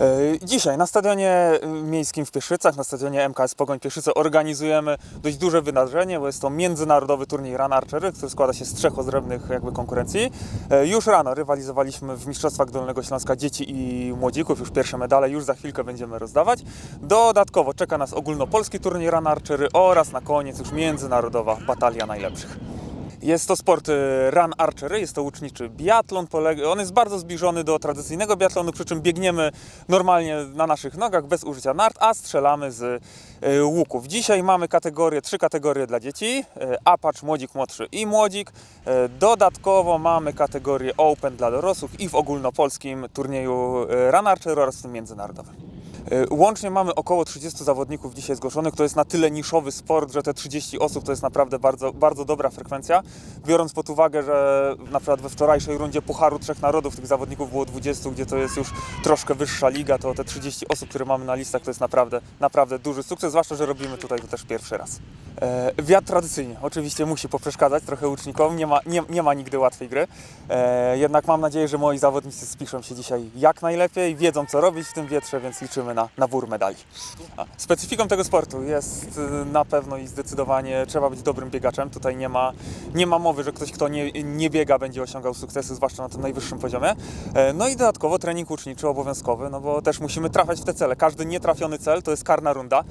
E, Dzisiaj na stadionie y, miejskim w Pieszycach, na stadionie MKS Pogoń Pieszyce organizujemy dość duże wydarzenie, bo jest to międzynarodowy turniej Run Archery, który składa się z trzech odrębnych jakby konkurencji. E, Już rano rywalizowaliśmy w Mistrzostwach Dolnego Śląska dzieci i młodzików, już pierwsze medale już za chwilkę będziemy rozdawać. Dodatkowo czeka nas ogólnopolski turniej Run Archery oraz na koniec już międzynarodowa batalia najlepszych. Jest to sport y, run archery, jest to łuczniczy biatlon. On jest bardzo zbliżony do tradycyjnego biatlonu, przy czym biegniemy normalnie na naszych nogach, bez użycia nart, a strzelamy z y, łuków. Dzisiaj mamy kategorie, trzy kategorie dla dzieci, y, apacz, młodzik młodszy i młodzik. Dodatkowo mamy kategorię open dla dorosłych i w ogólnopolskim turnieju run archery oraz tym międzynarodowym. Y, Łącznie mamy około 30 zawodników dzisiaj zgłoszonych. To jest na tyle niszowy sport, że te 30 osób to jest naprawdę bardzo, bardzo dobra frekwencja. Biorąc pod uwagę, że na przykład we wczorajszej rundzie Pucharu Trzech Narodów tych zawodników było 20, gdzie to jest już troszkę wyższa liga, to te 30 osób, które mamy na listach, to jest naprawdę, naprawdę duży sukces, zwłaszcza, że robimy tutaj to też pierwszy raz. E, wiatr tradycyjnie oczywiście musi poprzeszkadzać trochę łucznikom, nie ma, nie, nie ma nigdy łatwej gry. E, jednak mam nadzieję, że moi zawodnicy spiszą się dzisiaj jak najlepiej, wiedzą co robić w tym wietrze, więc liczymy na nabór medali. A, specyfiką tego sportu jest y, na pewno i zdecydowanie trzeba być dobrym biegaczem. Tutaj nie ma, nie ma mowy, że ktoś, kto nie, nie biega, będzie osiągał sukcesy, zwłaszcza na tym najwyższym poziomie. E, No i dodatkowo trening łuczniczy obowiązkowy, no bo też musimy trafiać w te cele. Każdy nietrafiony cel to jest karna runda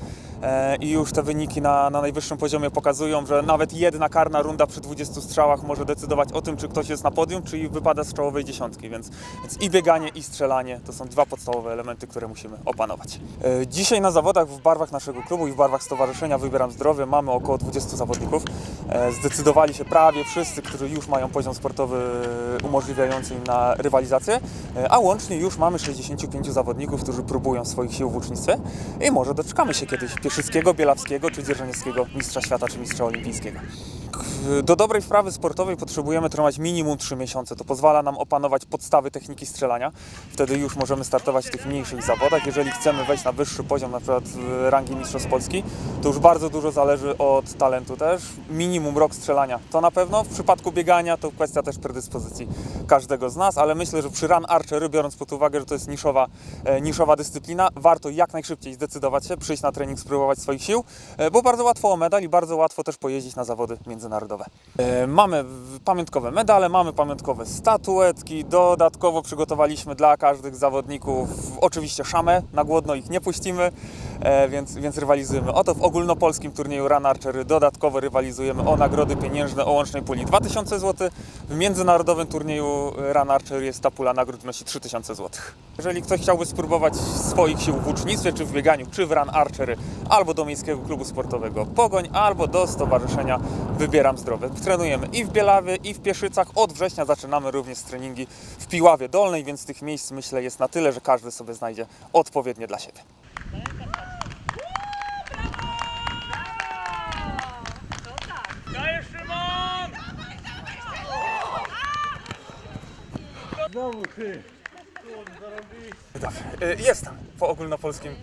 E, i już te wyniki na, na najwyższym poziomie pokazują, że nawet jedna karna runda przy 20 strzałach może decydować o tym, czy ktoś jest na podium, czy wypada z czołowej dziesiątki, więc, więc i bieganie, i strzelanie to są dwa podstawowe elementy, które musimy opanować. E, Dzisiaj na zawodach w barwach naszego klubu i w barwach stowarzyszenia Wybieram Zdrowie mamy około 20 zawodników. E, Zdecydowali się prawie wszyscy, którzy już mają poziom sportowy umożliwiający im na rywalizację, e, a łącznie już mamy 65 zawodników, którzy próbują swoich sił w łucznictwie i może doczekamy się kiedyś Pieszyckiego, Bielawskiego czy Dzierżoniewskiego mistrza świata czy mistrza olimpijskiego. Do dobrej wprawy sportowej potrzebujemy trenować minimum 3 miesiące. To pozwala nam opanować podstawy techniki strzelania. Wtedy już możemy startować w tych mniejszych zawodach. Jeżeli chcemy wejść na wyższy poziom, na przykład w rangi Mistrzostw Polski, to już bardzo dużo zależy od talentu też. Minimum rok strzelania to na pewno. W przypadku biegania to kwestia też predyspozycji każdego z nas, ale myślę, że przy run archery, biorąc pod uwagę, że to jest niszowa, e, niszowa dyscyplina, warto jak najszybciej zdecydować się, przyjść na trening, spróbować swoich sił, e, bo bardzo łatwo o medal i bardzo łatwo też pojeździć na zawody międzynarodowe. E, Mamy pamiątkowe medale, mamy pamiątkowe statuetki, dodatkowo przygotowaliśmy dla każdych zawodników oczywiście szamę, na głodno ich nie puścimy, więc, więc rywalizujemy o to. W ogólnopolskim turnieju Run Archery dodatkowo rywalizujemy o nagrody pieniężne o łącznej puli 2000 zł. W międzynarodowym turnieju Run Archery jest ta pula nagród wynosi 3000 zł. Jeżeli ktoś chciałby spróbować swoich sił w łucznictwie, czy w bieganiu, czy w Run Archery, albo do Miejskiego Klubu Sportowego Pogoń, albo do Stowarzyszenia Wybieram Zdrowie. Trenujemy i w Bielawie, i w Pieszycach. Od września zaczynamy również treningi w Piławie Dolnej, więc tych miejsc myślę jest na tyle, że każdy sobie znajdzie odpowiednie dla siebie. Tak, y, jestem po ogólnopolskim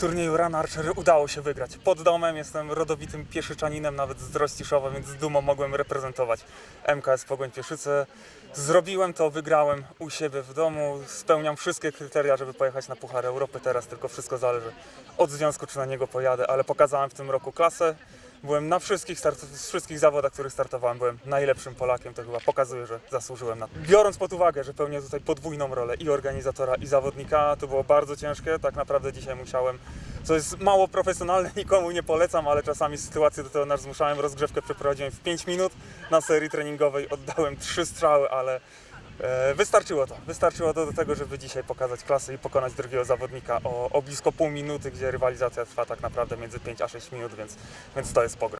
turnieju Run Archery. Udało się wygrać. Pod domem jestem rodowitym pieszyczaninem, nawet z Drostiszowa, więc z dumą mogłem reprezentować MKS Pogoń Pieszyce. Zrobiłem to, wygrałem u siebie w domu. Spełniam wszystkie kryteria, żeby pojechać na Puchar Europy. Teraz tylko wszystko zależy od związku, czy na niego pojadę, ale pokazałem w tym roku klasę. Byłem na wszystkich, start- wszystkich zawodach, których startowałem, byłem najlepszym Polakiem, to chyba pokazuje, że zasłużyłem na to. Biorąc pod uwagę, że pełnię tutaj podwójną rolę i organizatora, i zawodnika, to było bardzo ciężkie. Tak naprawdę dzisiaj musiałem, co jest mało profesjonalne, nikomu nie polecam, ale czasami sytuacje do tego nas zmuszałem. Rozgrzewkę przeprowadziłem w 5 minut, na serii treningowej oddałem 3 strzały, ale wystarczyło to. Wystarczyło to do tego, żeby dzisiaj pokazać klasę i pokonać drugiego zawodnika o, o blisko pół minuty, gdzie rywalizacja trwa tak naprawdę między 5 a 6 minut, więc, więc to jest pogrom.